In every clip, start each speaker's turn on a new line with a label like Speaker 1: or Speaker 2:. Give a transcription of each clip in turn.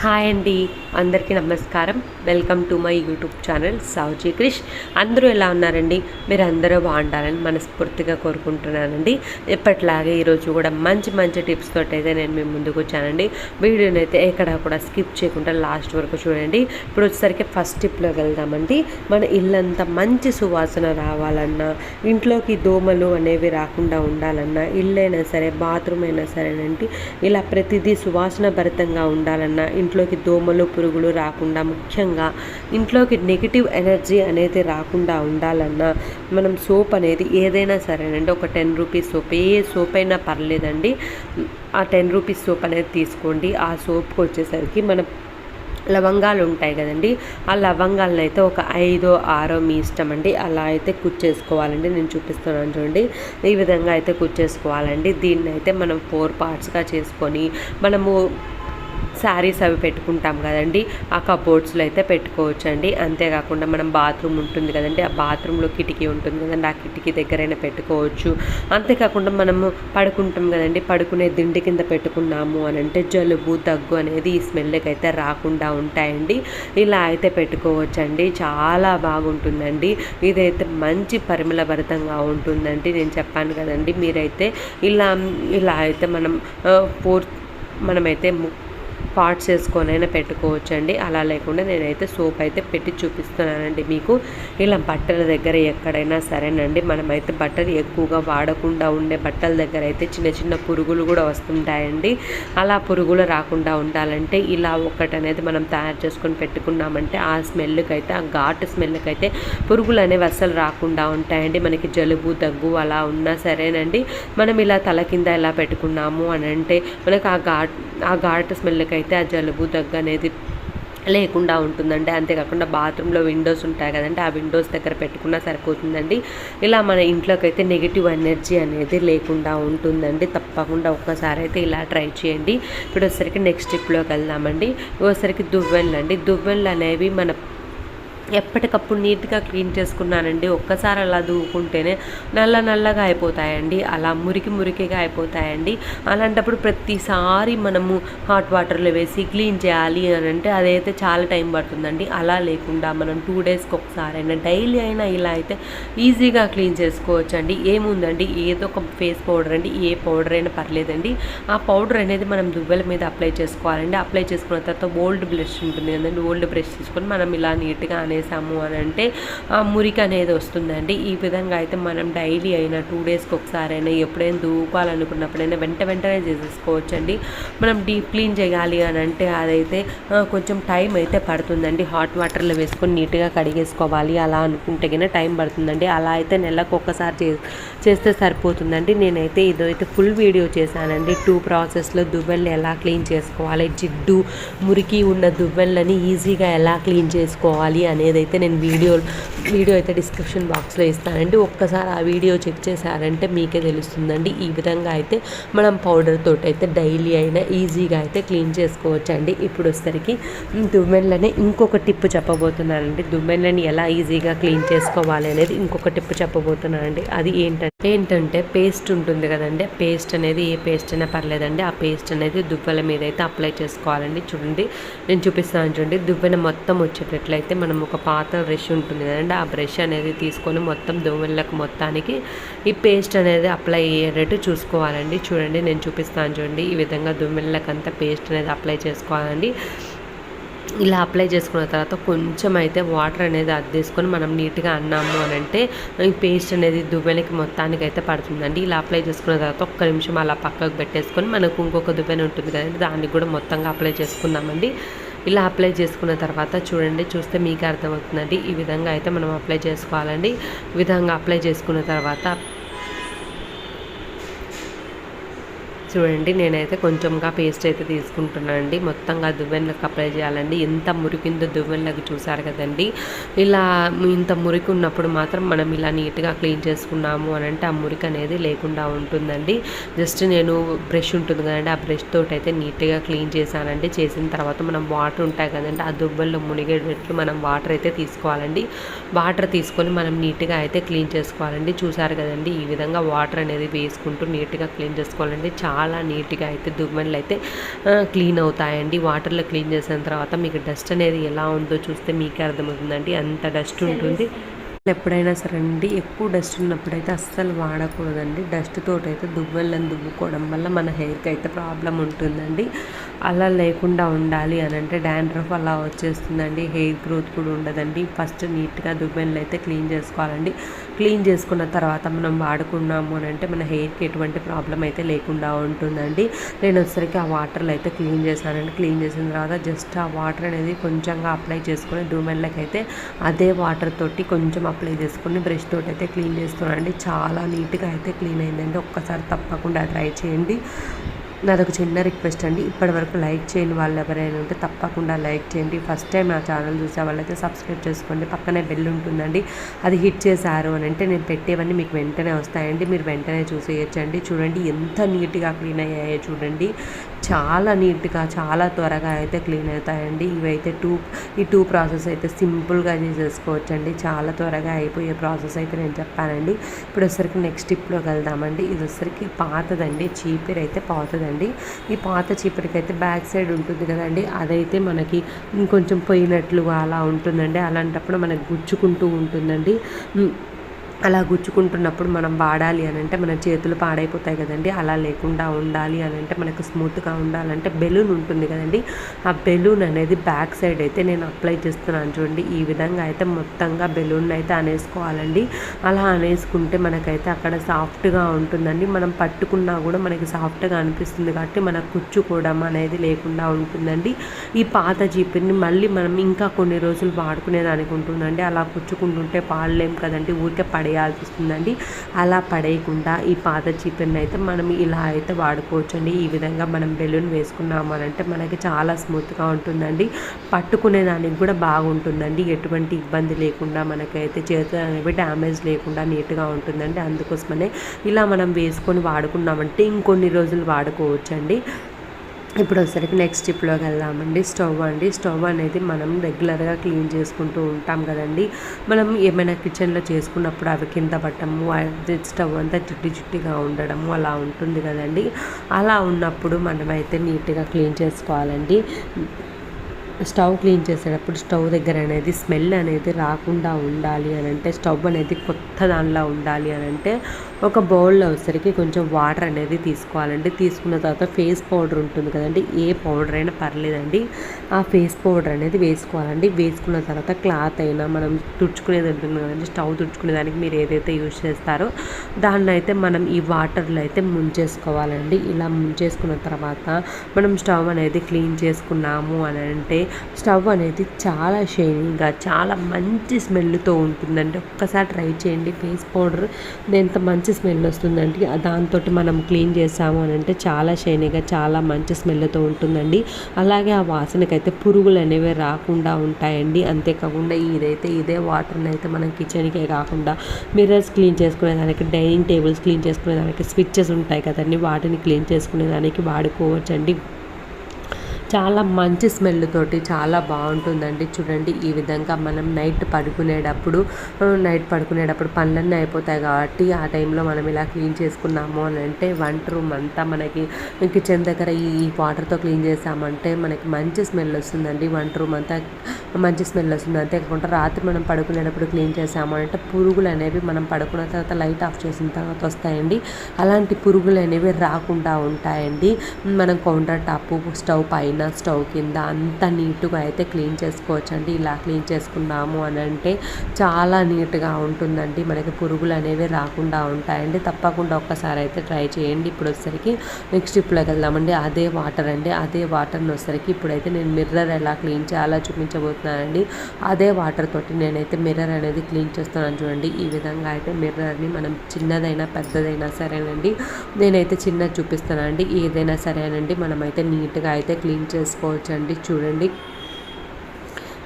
Speaker 1: Hi అండి. అందరికీ నమస్కారం. Welcome to my YouTube channel Savuji Krish. అందరూ ఎలా ఉన్నారండి? మీరు అందరూ బాగుండాలని మనస్ఫూర్తిగా కోరుకుంటున్నానండి. ఎప్పటిలాగే ఈరోజు కూడా మంచి మంచి టిప్స్ తోటి అయితే నేను మీ ముందుకు వచ్చానండి. వీడియోని అయితే ఎక్కడ కూడా స్కిప్ చేయకుండా లాస్ట్ వరకు చూడండి. ఇప్పుడు వచ్చేసరికి ఫస్ట్ టిప్లోకి వెళ్దామండి. మన ఇల్లంతా మంచి సువాసన రావాలన్నా ఇంట్లోకి దోమలు అనేవి రాకుండా ఉండాలన్నా ఇల్లైనా సరే బాత్రూమ్ అయినా సరేనండి. ఇలా ప్రతిదీ సువాసన భరితంగా ఉండాలన్నా ఇంట్లోకి దోమలు పురుగులు రాకుండా ముఖ్యంగా ఇంట్లోకి నెగిటివ్ ఎనర్జీ అనేది రాకుండా ఉండాలన్నా మనం సోప్ అనేది ఏదైనా సరేనండి ఒక టెన్ రూపీస్ సోప్ ఏ సోప్ అయినా పర్లేదండి. ఆ టెన్ రూపీస్ సోప్ అనేది తీసుకోండి. ఆ సోప్కి వచ్చేసరికి మనం లవంగాలు ఉంటాయి కదండి ఆ లవంగాలను అయితే ఒక ఐదో ఆరో మీ ఇష్టం అండి. అలా అయితే కుచ్చేసుకోవాలండి నేను చూపిస్తున్నాను చూడండి. ఈ విధంగా అయితే కుచ్చేసుకోవాలండి దీన్ని అయితే మనం ఫోర్ పార్ట్స్గా చేసుకొని మనము శారీస్ అవి పెట్టుకుంటాం కదండి. ఆ కబోర్డ్స్లో అయితే పెట్టుకోవచ్చండి. అంతేకాకుండా మనం బాత్రూమ్ ఉంటుంది కదండి. ఆ బాత్రూంలో కిటికీ ఉంటుంది కదండి. ఆ కిటికీ దగ్గరైనా పెట్టుకోవచ్చు. అంతేకాకుండా మనము పడుకుంటాం కదండి. పడుకునే దిండి కింద పెట్టుకున్నాము అని అంటే జలుబు దగ్గు అనేది ఈ స్మెల్కి అయితే రాకుండా ఉంటాయండి. ఇలా అయితే పెట్టుకోవచ్చండి. చాలా బాగుంటుందండి. ఇదైతే మంచి పరిమళభరితంగా ఉంటుందండి. నేను చెప్పాను కదండి. మీరైతే ఇలా ఇలా అయితే మనం పూర్ మనమైతే పార్ట్స్ వేసుకొనైనా పెట్టుకోవచ్చండి. అలా లేకుండా నేనైతే సోప్ అయితే పెట్టి చూపిస్తున్నానండి మీకు. ఇలా బట్టల దగ్గర ఎక్కడైనా సరేనండి. మనమైతే బట్టలు ఎక్కువగా వాడకుండా ఉండే బట్టల దగ్గర అయితే చిన్న చిన్న పురుగులు కూడా వస్తుంటాయండి. అలా పురుగులు రాకుండా ఉండాలంటే ఇలా ఒకటి అనేది మనం తయారు చేసుకొని పెట్టుకున్నామంటే ఆ స్మెల్కి అయితే ఆ ఘాటు స్మెల్కి అయితే పురుగులు అనేవి అస్సలు రాకుండా ఉంటాయండి. మనకి జలుబు దగ్గు అలా ఉన్నా సరేనండి. మనం ఇలా తల కింద ఎలా పెట్టుకున్నాము అని అంటే మనకు ఆ ఘాట్ ఆ ఘాటు స్మెల్కి అయితే ఆ జలుబు దగ్గు అనేది లేకుండా ఉంటుందండి. అంతేకాకుండా బాత్రూంలో విండోస్ ఉంటాయి కదండి ఆ విండోస్ దగ్గర పెట్టుకున్నా సరిపోతుందండి. ఇలా మన ఇంట్లోకి అయితే నెగిటివ్ ఎనర్జీ అనేది లేకుండా ఉంటుందండి. తప్పకుండా ఒక్కసారి అయితే ఇలా ట్రై చేయండి. ఇప్పుడు వచ్చేసరికి నెక్స్ట్ స్టెప్లోకి వెళ్దామండి. వచ్చేసరికి దువ్వెళ్ళు అండి దువ్వెళ్ళు అనేవి మన ఎప్పటికప్పుడు నీట్గా క్లీన్ చేసుకున్నానండి. ఒక్కసారి అలా దూకుంటేనే నల్ల నల్లగా అయిపోతాయండి. అలా మురికి మురికిగా అయిపోతాయండి. అలాంటప్పుడు ప్రతిసారి మనము హాట్ వాటర్లో వేసి క్లీన్ చేయాలి అని అంటే అదైతే చాలా టైం పడుతుందండి. అలా లేకుండా మనం టూ డేస్కి ఒకసారి అయినా డైలీ అయినా ఇలా అయితే ఈజీగా క్లీన్ చేసుకోవచ్చండి. ఏముందండి? ఏదో ఒక ఫేస్ పౌడర్ అండి. ఏ పౌడర్ అయినా పర్లేదండి. ఆ పౌడర్ అనేది మనం దువ్వెల మీద అప్లై చేసుకోవాలండి. అప్లై చేసుకున్న తర్వాత ఓల్డ్ బ్రష్ ఉంటుంది కదండి. ఓల్డ్ బ్రష్ తీసుకొని మనం ఇలా నీట్గా అనేసాము అని అంటే ఆ మురికి అనేది వస్తుందండి. ఈ విధంగా అయితే మనం డైలీ అయినా టూ డేస్కి ఒకసారి అయినా ఎప్పుడైనా దూపాలనుకున్నప్పుడైనా వెంట వెంటనే చేసేసుకోవచ్చండి. మనం డీప్ క్లీన్ చేయాలి అని అంటే అదైతే కొంచెం టైం అయితే పడుతుందండి. హాట్ వాటర్లో వేసుకొని నీట్గా కడిగేసుకోవాలి. అలా అనుకుంటే కన్నా టైం పడుతుందండి. అలా అయితే నెలకు ఒక్కసారి చే చేస్తే సరిపోతుందండి. నేనైతే ఇదైతే ఫుల్ వీడియో చేశానండి. టూ ప్రాసెస్లో దువ్వెల్ని ఎలా క్లీన్ చేసుకోవాలి జిడ్డు మురికి ఉన్న దువ్వెళ్ళని ఈజీగా ఎలా క్లీన్ చేసుకోవాలి అనేది ఏదైతే నేను వీడియో వీడియో అయితే డిస్క్రిప్షన్ బాక్స్లో ఇస్తానండి ఒక్కసారి ఆ వీడియో చెక్ చేశారంటే మీకే తెలుస్తుందండి. ఈ విధంగా అయితే మనం పౌడర్ తోటి అయితే డైలీ అయినా ఈజీగా అయితే క్లీన్ చేసుకోవచ్చు అండి ఇప్పుడు వచ్చేసరికి దుమ్మెళ్ళని ఇంకొక టిప్ చెప్పబోతున్నానండి. దుమ్మెన్లని ఎలా ఈజీగా క్లీన్ చేసుకోవాలి అనేది ఇంకొక టిప్ చెప్పబోతున్నానండి. అది ఏంటంటే ఏంటంటే పేస్ట్ ఉంటుంది కదండి. పేస్ట్ అనేది ఏ పేస్ట్ అయినా పర్లేదండి. ఆ పేస్ట్ అనేది దువ్వెల మీద అయితే అప్లై చేసుకోవాలండి. చూడండి నేను చూపిస్తాను చూడండి. దువ్వెన మొత్తం వచ్చేటట్లయితే మనం ఒక పాత బ్రష్ ఉంటుంది కదండి. ఆ బ్రష్ అనేది తీసుకొని మొత్తం దువ్వెళ్ళకు మొత్తానికి ఈ పేస్ట్ అనేది అప్లై అయ్యేటట్టు చూసుకోవాలండి. చూడండి నేను చూపిస్తాను చూడండి. ఈ విధంగా దువ్వెళ్ళకంతా పేస్ట్ అనేది అప్లై చేసుకోవాలండి. ఇలా అప్లై చేసుకున్న తర్వాత కొంచెం అయితే వాటర్ అనేది అద్దేసుకొని మనం నీట్గా అన్నాము అని అంటే ఈ పేస్ట్ అనేది దువ్వెనకి మొత్తానికి అయితే పడుతుందండి. ఇలా అప్లై చేసుకున్న తర్వాత ఒక్క నిమిషం అలా పక్కకు పెట్టేసుకొని మనకు ఇంకొక దువ్వెన ఉంటుంది కదండి. దాన్ని కూడా మొత్తంగా అప్లై చేసుకుందామండి. ఇలా అప్లై చేసుకున్న తర్వాత చూడండి చూస్తే మీకు అర్థమవుతుందండి. ఈ విధంగా అయితే మనం అప్లై చేసుకోవాలండి. ఈ విధంగా అప్లై చేసుకున్న తర్వాత చూడండి నేనైతే కొంచెంగా పేస్ట్ అయితే తీసుకుంటున్నాను అండి. మొత్తంగా దువ్వెనలకు అప్లై చేయాలండి. ఎంత మురికిందో దువ్వెనలకు చూసారు కదండి. ఇలా ఇంత మురికి ఉన్నప్పుడు మాత్రం మనం ఇలా నీట్గా క్లీన్ చేసుకున్నాము అని అంటే ఆ మురికి అనేది లేకుండా ఉంటుందండి. జస్ట్ నేను బ్రష్ ఉంటుంది కదండి ఆ బ్రష్ తోటి అయితే నీట్గా క్లీన్ చేశానండి. చేసిన తర్వాత మనం వాటర్ ఉంటాయి కదండి ఆ దువ్వెనలో మునిగేటట్లు మనం వాటర్ అయితే తీసుకోవాలండి. వాటర్ తీసుకొని మనం నీట్గా అయితే క్లీన్ చేసుకోవాలండి. చూసారు కదండి ఈ విధంగా వాటర్ అనేది వేసుకుంటూ నీట్గా క్లీన్ చేసుకోవాలండి. చాలా చాలా నీట్గా అయితే దువ్వెనలు అయితే క్లీన్ అవుతాయండి. వాటర్లో క్లీన్ చేసిన తర్వాత మీకు డస్ట్ అనేది ఎలా ఉందో చూస్తే మీకే అర్థమవుతుందండి. అంత డస్ట్ ఉంటుంది. ఎప్పుడైనా సరే అండి ఎక్కువ డస్ట్ ఉన్నప్పుడైతే అస్సలు వాడకూడదండి. డస్ట్ తోటైతే అయితే దువ్వెళ్ళని దువ్వుకోవడం వల్ల మన హెయిర్కి అయితే ప్రాబ్లం ఉంటుందండి. అలా లేకుండా ఉండాలి అని అంటే డాండ్రఫ్ అలా వచ్చేస్తుందండి. హెయిర్ గ్రోత్ కూడా ఉండదండి. ఫస్ట్ నీట్గా దువ్వెనలు అయితే క్లీన్ చేసుకోవాలండి. క్లీన్ చేసుకున్న తర్వాత మనం వాడుకున్నాము అని అంటే మన హెయిర్కి ఎటువంటి ప్రాబ్లం అయితే లేకుండా ఉంటుందండి. నేను వచ్చేసరికి ఆ వాటర్లు అయితే క్లీన్ చేశానండి. క్లీన్ చేసిన తర్వాత జస్ట్ ఆ వాటర్ అనేది కొంచెంగా అప్లై చేసుకొని దువ్వెనలకి అయితే అదే వాటర్ తోటి కొంచెం అప్లై చేసుకుని బ్రష్ తోటి అయితే క్లీన్ చేస్తున్నానండి. చాలా నీట్గా అయితే క్లీన్ అయిందండి. ఒక్కసారి తప్పకుండా ట్రై చేయండి. నాదొక చిన్న రిక్వెస్ట్ అండి. ఇప్పటివరకు లైక్ చేయని వాళ్ళు ఎవరైనా ఉంటే తప్పకుండా లైక్ చేయండి. ఫస్ట్ టైం నా ఛానల్ చూసే వాళ్ళైతే సబ్స్క్రైబ్ చేసుకోండి. పక్కనే బెల్ ఉంటుందండి. అది హిట్ చేశారు అని అంటే నేను పెట్టేవన్నీ మీకు వెంటనే వస్తాయండి. మీరు వెంటనే చూసేయచ్చండి చూడండి ఎంత నీట్గా క్లీన్ అయ్యాయో చూడండి. చాలా నీట్గా చాలా త్వరగా అయితే క్లీన్ అవుతాయండి. ఇవైతే టూ ఈ టూ ప్రాసెస్ అయితే సింపుల్గా చేసేసుకోవచ్చండి. చాలా త్వరగా అయిపోయే ప్రాసెస్ అయితే నేను చెప్పానండి. ఇప్పుడు వచ్చరికి నెక్స్ట్ టిప్లోకి వెళ్దామండి. ఇది వచ్చరికి పాతదండి. చీపిరి అయితే పాతదండి. ఈ పాత చీపిరికి అయితే బ్యాక్ సైడ్ ఉంటుంది కదండి. అదైతే మనకి ఇంకొంచెం పోయినట్లుగా అలా ఉంటుందండి. అలాంటప్పుడు మనకు గుచ్చుకుంటూ ఉంటుందండి. అలా గుచ్చుకుంటున్నప్పుడు మనం వాడాలి అని అంటే మన చేతులు పాడైపోతాయి కదండి. అలా లేకుండా ఉండాలి అని అంటే మనకు స్మూత్గా ఉండాలంటే బెలూన్ ఉంటుంది కదండి. ఆ బెలూన్ అనేది బ్యాక్ సైడ్ అయితే నేను అప్లై చేస్తున్నాను చూడండి. ఈ విధంగా అయితే మొత్తంగా బెలూన్ అయితే అనేసుకోవాలండి. అలా అనేసుకుంటే మనకైతే అక్కడ సాఫ్ట్గా ఉంటుందండి. మనం పట్టుకున్నా కూడా మనకి సాఫ్ట్గా అనిపిస్తుంది కాబట్టి మన కుచ్చుకోవడం అనేది లేకుండా ఉంటుందండి. ఈ పాత జీపిని మళ్ళీ మనం ఇంకా కొన్ని రోజులు వాడుకునేదానికి ఉంటుందండి. అలా కుచ్చుకుంటుంటే పాడలేం కదండి. ఊరికే పడి పడేయాల్సి వస్తుందండి అలా పడేయకుండా ఈ పాత చికెన్ అయితే మనం ఇలా అయితే వాడుకోవచ్చండి. ఈ విధంగా మనం బెలూన్ వేసుకున్నాము అంటే మనకి చాలా స్మూత్గా ఉంటుందండి. పట్టుకునే దానికి కూడా బాగుంటుందండి. ఎటువంటి ఇబ్బంది లేకుండా మనకైతే చేతులు అనేవి డ్యామేజ్ లేకుండా నీట్గా ఉంటుందండి. అందుకోసమనే ఇలా మనం వేసుకొని వాడుకున్నామంటే ఇంకొన్ని రోజులు వాడుకోవచ్చండి. ఇప్పుడు వచ్చేసరికి నెక్స్ట్ స్టెప్లోకి వెళ్దామండి. స్టవ్ అండి. స్టవ్ అనేది మనం రెగ్యులర్గా క్లీన్ చేసుకుంటూ ఉంటాం కదండి. మనం ఏమైనా కిచెన్లో చేసుకున్నప్పుడు అవి కింద పట్టము స్టవ్ అంతా చుట్టి చుట్టిగా ఉండడము అలా ఉంటుంది కదండి. అలా ఉన్నప్పుడు మనమైతే నీట్గా క్లీన్ చేసుకోవాలండి. స్టవ్ క్లీన్ చేసేటప్పుడు స్టవ్ దగ్గర అనేది స్మెల్ అనేది రాకుండా ఉండాలి అని అంటే స్టవ్ అనేది కొత్త దానిలా ఉండాలి అని అంటే ఒక బౌల్లో వచ్చరికి కొంచెం వాటర్ అనేది తీసుకోవాలండి. తీసుకున్న తర్వాత ఫేస్ పౌడర్ ఉంటుంది కదండి ఏ పౌడర్ అయినా పర్లేదండి. ఆ ఫేస్ పౌడర్ అనేది వేసుకోవాలండి. వేసుకున్న తర్వాత క్లాత్ అయినా మనం తుడుచుకునేది ఉంటుంది కదండి స్టవ్ తుడుచుకునేదానికి మీరు ఏదైతే యూజ్ చేస్తారో దాన్ని అయితే మనం ఈ వాటర్లో అయితే ముంచేసుకోవాలండి. ఇలా ముంచేసుకున్న తర్వాత మనం స్టవ్ అనేది క్లీన్ చేసుకున్నాము అని అంటే స్టవ్ అనేది చాలా షైనింగ్గా చాలా మంచి స్మెల్తో ఉంటుందండి. ఒక్కసారి ట్రై చేయండి. ఫేస్ పౌడర్ ఎంత మంచి మంచి స్మెల్ వస్తుందండి. దాంతో మనం క్లీన్ చేసాము అని అంటే చాలా షైనీగా చాలా మంచి స్మెల్తో ఉంటుందండి. అలాగే ఆ వాసనకైతే పురుగులు అనేవి రాకుండా ఉంటాయండి. అంతేకాకుండా ఇదైతే ఇదే వాటర్ని అయితే మనం కిచెన్కే కాకుండా మిర్రర్స్ క్లీన్ చేసుకునేదానికి డైనింగ్ టేబుల్స్ క్లీన్ చేసుకునేదానికి స్విచ్చెస్ ఉంటాయి కదండి. వాటిని క్లీన్ చేసుకునేదానికి వాడుకోవచ్చండి. చాలా మంచి స్మెల్ తోటి చాలా బాగుంటుందండి. చూడండి ఈ విధంగా మనం నైట్ పడుకునేటప్పుడు నైట్ పడుకునేటప్పుడు పనులన్నీ అయిపోతాయి కాబట్టి ఆ టైంలో మనం ఇలా క్లీన్ చేసుకున్నాము అని అంటే వంట రూమ్ అంతా మనకి కిచెన్ దగ్గర ఈ వాటర్తో క్లీన్ చేసామంటే మనకి మంచి స్మెల్ వస్తుందండి. వంట రూమ్ అంతా మంచి స్మెల్ వస్తుంది. అంతేకాకుండా రాత్రి మనం పడుకునేటప్పుడు క్లీన్ చేసాము అంటే పురుగులు అనేవి మనం పడుకున్న తర్వాత లైట్ ఆఫ్ చేసిన తర్వాత వస్తాయండి. అలాంటి పురుగులు అనేవి రాకుండా ఉంటాయండి. మనం కౌంటర్ టాప్ స్టవ్ పైన పైన స్టవ్ కింద అంత నీట్గా అయితే క్లీన్ చేసుకోవచ్చు అండి ఇలా క్లీన్ చేసుకున్నాము అని అంటే చాలా నీట్గా ఉంటుందండి. మనకి పురుగులు అనేవి రాకుండా ఉంటాయండి. తప్పకుండా ఒక్కసారి అయితే ట్రై చేయండి. ఇప్పుడు వచ్చేసరికి నెక్స్ట్ ఇప్పుడుకి వెళ్దామండి. అదే వాటర్ అండి. అదే వాటర్ని వచ్చేసరికి ఇప్పుడైతే నేను మిర్రర్ ఎలా క్లీన్ చేయాలో చూపించబోతున్నానండి. అదే వాటర్ తోటి నేనైతే మిర్రర్ అనేది క్లీన్ చేస్తున్నాను చూడండి. ఈ విధంగా అయితే మిర్రర్ని మనం చిన్నదైనా పెద్దదైనా సరేనండి. నేనైతే చిన్నది చూపిస్తానండి ఏదైనా సరేనండి. మనమైతే నీట్గా అయితే క్లీన్ చేసుకోవచ్చు అండి చూడండి.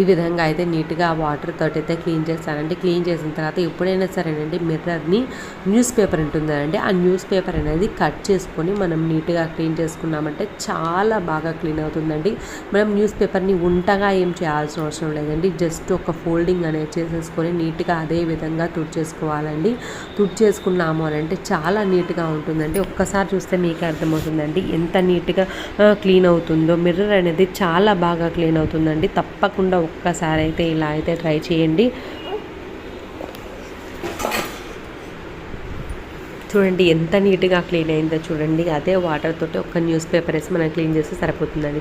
Speaker 1: ఈ విధంగా అయితే నీట్గా వాటర్ తోటి అయితే క్లీన్ చేస్తానండి. క్లీన్ చేసిన తర్వాత ఎప్పుడైనా సరేనండి మిర్రర్ని న్యూస్ పేపర్ ఉంటుందండి ఆ న్యూస్ పేపర్ అనేది కట్ చేసుకొని మనం నీట్గా క్లీన్ చేసుకున్నామంటే చాలా బాగా క్లీన్ అవుతుందండి. మనం న్యూస్ పేపర్ని ఉంటగా ఏం చేయాల్సిన అవసరం లేదండి. జస్ట్ ఒక ఫోల్డింగ్ అనేది చేసేసుకొని నీట్గా అదే విధంగా తుడిచేసుకోవాలండి. తుడిచేసుకున్నాము అని అంటే చాలా నీట్గా ఉంటుందండి. ఒక్కసారి చూస్తే మీకు అర్థమవుతుందండి ఎంత నీట్గా క్లీన్ అవుతుందో. మిర్రర్ అనేది చాలా బాగా క్లీన్ అవుతుందండి. తప్పకుండా ఒక్కసారి అయితే ఇలా అయితే ట్రై చేయండి. చూడండి ఎంత నీట్గా క్లీన్ అయిందో చూడండి. అదే వాటర్ తోటి ఒక న్యూస్ పేపర్ వేసి మనం క్లీన్ చేస్తే సరిపోతుందండి.